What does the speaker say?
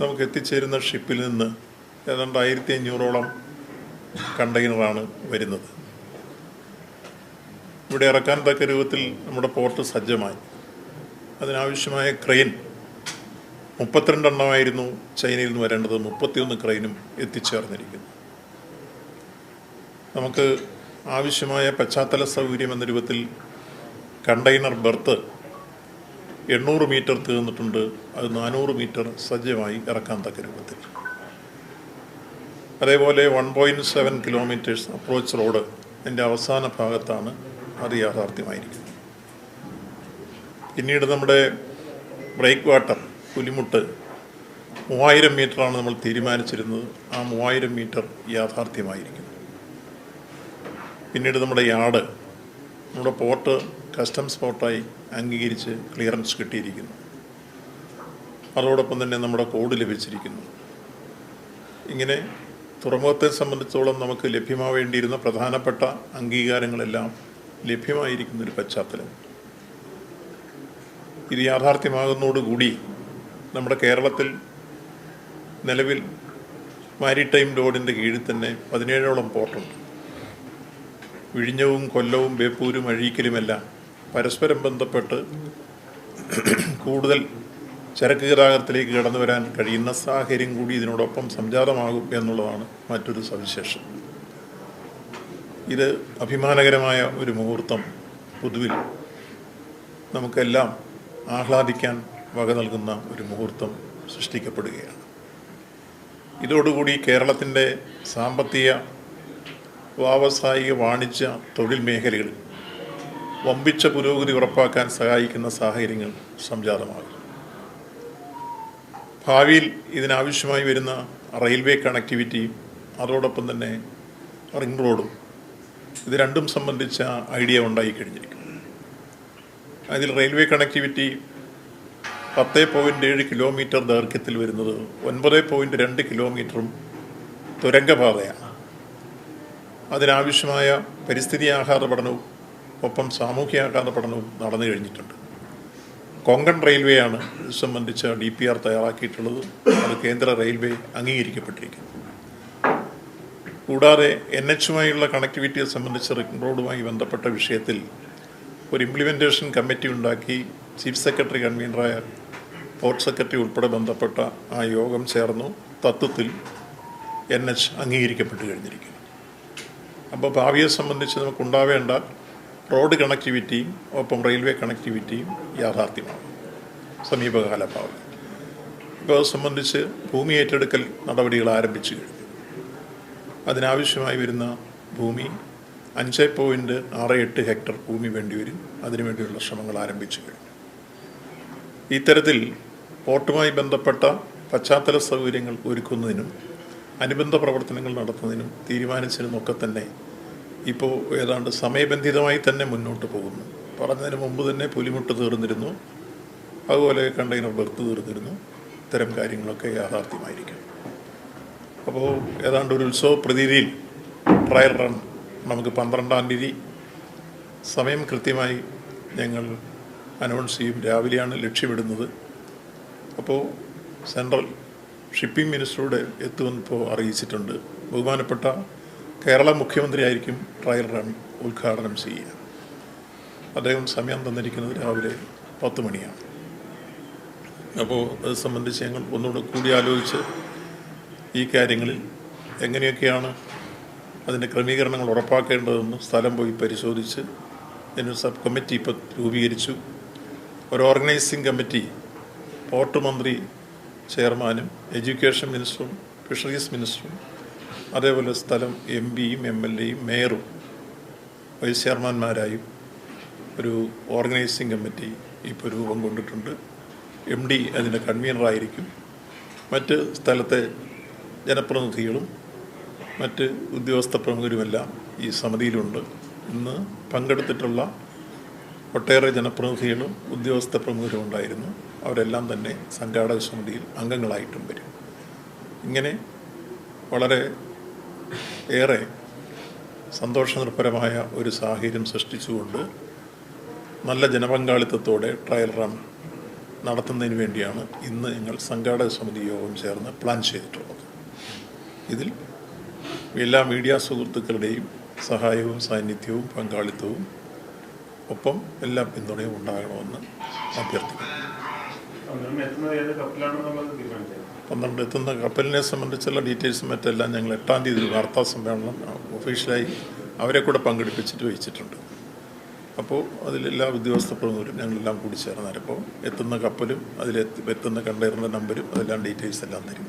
നമുക്ക് എത്തിച്ചേരുന്ന ഷിപ്പിൽ നിന്ന് ഏതാണ്ട് ആയിരത്തി അഞ്ഞൂറോളം കണ്ടെയ്നറാണ് വരുന്നത്. ഇവിടെ ഇറക്കാൻ തക്ക രൂപത്തിൽ നമ്മുടെ പോർട്ട് സജ്ജമായി. അതിനാവശ്യമായ ക്രെയിൻ മുപ്പത്തിരണ്ടെണ്ണമായിരുന്നു ചൈനയിൽ നിന്ന് വരേണ്ടത്. മുപ്പത്തിയൊന്ന് ക്രെയിനും എത്തിച്ചേർന്നിരിക്കുന്നു. നമുക്ക് ആവശ്യമായ പശ്ചാത്തല സൗകര്യം എന്ന രൂപത്തിൽ കണ്ടെയ്നർ ബെർത്ത് എണ്ണൂറ് മീറ്റർ തീർന്നിട്ടുണ്ട്. അത് നാനൂറ് മീറ്റർ സജ്ജമായി ഇറക്കാൻ തക്ക രൂപത്തിൽ. അതേപോലെ one point seven kilometres approach road എന്റെ അവസാന ഭാഗത്താണ് അത് യാഥാർത്ഥ്യമായിരിക്കുന്നത്. പിന്നീട് നമ്മുടെ ബ്രേക്ക് വാട്ടർ പുലിമുട്ട് മൂവായിരം മീറ്ററാണ് നമ്മൾ തീരുമാനിച്ചിരുന്നത്. ആ മൂവായിരം മീറ്റർ യാഥാർത്ഥ്യമായിരിക്കുന്നു. പിന്നീട് നമ്മുടെ യാർഡ് നമ്മുടെ പോർട്ട് കസ്റ്റംസ് പോർട്ടായി അംഗീകരിച്ച് ക്ലിയറൻസ് കിട്ടിയിരിക്കുന്നു. അതോടൊപ്പം തന്നെ നമ്മുടെ കോഡ് ലഭിച്ചിരിക്കുന്നു. ഇങ്ങനെ തുറമുഖത്തെ സംബന്ധിച്ചോളം നമുക്ക് ലഭ്യമാവേണ്ടിയിരുന്ന പ്രധാനപ്പെട്ട അംഗീകാരങ്ങളെല്ലാം ലഭ്യമായിരിക്കുന്ന ഒരു പശ്ചാത്തലം. ഇത് യാഥാർത്ഥ്യമാകുന്നതോടുകൂടി നമ്മുടെ കേരളത്തിൽ നിലവിൽ മാരിടൈം റോഡിന്റെ കീഴിൽ തന്നെ പതിനേഴോളം പോർട്ടുണ്ട്. വിഴിഞ്ഞവും കൊല്ലവും ബേപ്പൂരും അഴീക്കലുമെല്ലാം പരസ്പരം ബന്ധപ്പെട്ട് കൂടുതൽ ചരക്ക് ഗതാഗതത്തിലേക്ക് കടന്നു വരാൻ കഴിയുന്ന സാഹചര്യം കൂടി ഇതിനോടൊപ്പം സംജാതമാകും എന്നുള്ളതാണ് മറ്റൊരു സവിശേഷം ഇത് അഭിമാനകരമായ ഒരു മുഹൂർത്തം പൊതുവിൽ നമുക്കെല്ലാം ആഹ്ലാദിക്കാൻ വക നൽകുന്ന ഒരു മുഹൂർത്തം സൃഷ്ടിക്കപ്പെടുകയാണ്. ഇതോടുകൂടി കേരളത്തിന്റെ സാമ്പത്തിക വ്യാവസായിക വാണിജ്യ തൊഴിൽ മേഖലകളിൽ വമ്പിച്ച പുരോഗതി ഉറപ്പാക്കാൻ സഹായിക്കുന്ന സാഹചര്യങ്ങൾ സംജാതമാകും. ഭാവിയിൽ ഇതിനാവശ്യമായി വരുന്ന റെയിൽവേ കണക്ടിവിറ്റിയും അതോടൊപ്പം തന്നെ റിംഗ് റോഡും ഇത് രണ്ടും സംബന്ധിച്ച ഐഡിയ ഉണ്ടായി കഴിഞ്ഞിരിക്കും അതിൽ റെയിൽവേ കണക്ടിവിറ്റി പത്ത് പോയിന്റ് ഏഴ് കിലോമീറ്റർ ദൈർഘ്യത്തിൽ വരുന്നത് ഒൻപത് പോയിന്റ് രണ്ട് കിലോമീറ്ററും തുരങ്കപാതയാണ്. അതിനാവശ്യമായ പരിസ്ഥിതി ആഹാര പഠനവും ഒപ്പം സാമൂഹ്യ ആഘാത പഠനവും നടന്നു കഴിഞ്ഞിട്ടുണ്ട്. കൊങ്കൺ റെയിൽവേ ആണ് ഇത് സംബന്ധിച്ച ഡി പി ആർ തയ്യാറാക്കിയിട്ടുള്ളത്. അത് കേന്ദ്ര റെയിൽവേ അംഗീകരിക്കപ്പെട്ടിരിക്കുന്നു. കൂടാതെ എൻ എച്ചുമായുള്ള കണക്ടിവിറ്റിയെ സംബന്ധിച്ച് റിംഗ് റോഡുമായി ബന്ധപ്പെട്ട വിഷയത്തിൽ ഒരു ഇംപ്ലിമെന്റേഷൻ കമ്മിറ്റി ഉണ്ടാക്കി ചീഫ് സെക്രട്ടറി കൺവീനറായ പോർട്ട് സെക്രട്ടറി ഉൾപ്പെടെ ബന്ധപ്പെട്ട ആ യോഗം ചേർന്നു. തത്വത്തിൽ എൻ എച്ച് അംഗീകരിക്കപ്പെട്ട് കഴിഞ്ഞിരിക്കുന്നു. അപ്പോൾ ഭാവിയെ സംബന്ധിച്ച് നമുക്കുണ്ടാവേണ്ട റോഡ് കണക്ടിവിറ്റിയും ഒപ്പം റെയിൽവേ കണക്ടിവിറ്റിയും യാഥാർത്ഥ്യമാണ്. സമീപകാല ഭാവി ഇപ്പോൾ സംബന്ധിച്ച് ഭൂമി ഏറ്റെടുക്കൽ നടപടികൾ ആരംഭിച്ചു കഴിഞ്ഞു. അതിനാവശ്യമായി വരുന്ന ഭൂമി അഞ്ച് പോയിന്റ് ആറ് എട്ട് ഹെക്ടർ ഭൂമി വേണ്ടിവരും അതിനുവേണ്ടിയുള്ള ശ്രമങ്ങൾ ആരംഭിച്ചു കഴിഞ്ഞു. ഇത്തരത്തിൽ പോർട്ടുമായി ബന്ധപ്പെട്ട പശ്ചാത്തല സൗകര്യങ്ങൾ ഒരുക്കുന്നതിനും അനുബന്ധ പ്രവർത്തനങ്ങൾ നടത്തുന്നതിനും തീരുമാനിച്ചതിനുമൊക്കെ തന്നെ ഇപ്പോൾ ഏതാണ്ട് സമയബന്ധിതമായി തന്നെ മുന്നോട്ട് പോകുന്നു. പറഞ്ഞതിന് മുമ്പ് തന്നെ പുലിമുട്ട് തീർന്നിരുന്നു. അതുപോലെ കണ്ടെയ്നർ ബർത്ത് തീർന്നിരുന്നു. ഇത്തരം കാര്യങ്ങളൊക്കെ യാഥാർത്ഥ്യമായിരിക്കും. അപ്പോൾ ഏതാണ്ട് ഒരു ഉത്സവ പ്രതീതിയിൽ ട്രയൽ റൺ നമുക്ക് പന്ത്രണ്ടാം തീയതി സമയം കൃത്യമായി ഞങ്ങൾ അനൗൺസ് ചെയ്യും. രാവിലെയാണ് ലക്ഷ്യമിടുന്നത്. അപ്പോൾ സെൻട്രൽ ഷിപ്പിംഗ് മിനിസ്റ്ററുടെ എത്തുമെന്നിപ്പോൾ അറിയിച്ചിട്ടുണ്ട്. ബഹുമാനപ്പെട്ട കേരള മുഖ്യമന്ത്രിയായിരിക്കും ട്രയൽ റൺ ഉദ്ഘാടനം ചെയ്യുക. അദ്ദേഹം സമയം തന്നിരിക്കുന്നത് രാവിലെ പത്ത് മണിയാണ്. അപ്പോൾ അത് സംബന്ധിച്ച് ഞങ്ങൾ ഒന്നുകൂടെ കൂടി ആലോചിച്ച് ഈ കാര്യങ്ങളിൽ എങ്ങനെയൊക്കെയാണ് അതിന്റെ ക്രമീകരണങ്ങൾ ഉറപ്പാക്കേണ്ടതെന്ന് സ്ഥലം പോയി പരിശോധിച്ച് അതിനൊരു സബ് കമ്മിറ്റി ഇപ്പോൾ രൂപീകരിച്ചു. ഒരു ഓർഗനൈസിംഗ് കമ്മിറ്റി പോർട്ട് മന്ത്രി ചെയർമാനും എഡ്യൂക്കേഷൻ മിനിസ്റ്ററും ഫിഷറീസ് മിനിസ്റ്ററും അതേപോലെ സ്ഥലം എം പിയും എം എൽ എയും മേയറും വൈസ് ചെയർമാൻമാരായും ഒരു ഓർഗനൈസിംഗ് കമ്മിറ്റി ഇപ്പോൾ രൂപം കൊണ്ടിട്ടുണ്ട്. എം ഡി അതിന്റെ കൺവീനറായിരിക്കും മറ്റ് സ്ഥലത്തെ ജനപ്രതിനിധികളും മറ്റ് ഉദ്യോഗസ്ഥ പ്രമുഖരുമെല്ലാം ഈ സമിതിയിലുണ്ട്. ഇന്ന് പങ്കെടുത്തിട്ടുള്ള ഒട്ടേറെ ജനപ്രതിനിധികളും ഉദ്യോഗസ്ഥ പ്രമുഖരും ഉണ്ടായിരുന്നു. അവരെല്ലാം തന്നെ സംഘാടക സമിതിയിൽ അംഗങ്ങളായിട്ടും വരും. ഇങ്ങനെ വളരെ ഏറെ സന്തോഷനിർഭരമായ ഒരു സാഹചര്യം സൃഷ്ടിച്ചുകൊണ്ട് നല്ല ജനപങ്കാളിത്തത്തോടെ ട്രയൽ റൺ നടത്തുന്നതിന് വേണ്ടിയാണ് ഇന്ന് ഞങ്ങൾ സംഘാടക സമിതി യോഗം ചേർന്ന് പ്ലാൻ ചെയ്തിട്ടുള്ളത്. ഇതിൽ എല്ലാ മീഡിയ സുഹൃത്തുക്കളുടെയും സഹായവും സാന്നിധ്യവും പങ്കാളിത്തവും ഒപ്പം എല്ലാ പിന്തുണയും ഉണ്ടാകണമെന്ന് അഭ്യർത്ഥിക്കുന്നു. പന്ത്രണ്ട് എത്തുന്ന കപ്പലിനെ സംബന്ധിച്ചുള്ള ഡീറ്റെയിൽസും മറ്റെല്ലാം ഞങ്ങൾ എട്ടാം തീയതി വാർത്താ സമ്മേളനം ഒഫീഷ്യലായി അവരെ കൂടെ പങ്കെടുപ്പിച്ചിട്ട് വഹിച്ചിട്ടുണ്ട് അപ്പോൾ അതിലെല്ലാ ഉദ്യോഗസ്ഥ പ്രമുഖരും ഞങ്ങളെല്ലാം കൂടി ചേർന്നപ്പോൾ എത്തുന്ന കപ്പലും അതിലെത്തി എത്തുന്ന കണ്ടെയ്നറിന്റെ നമ്പരും അതെല്ലാം ഡീറ്റെയിൽസ് എല്ലാം തരും.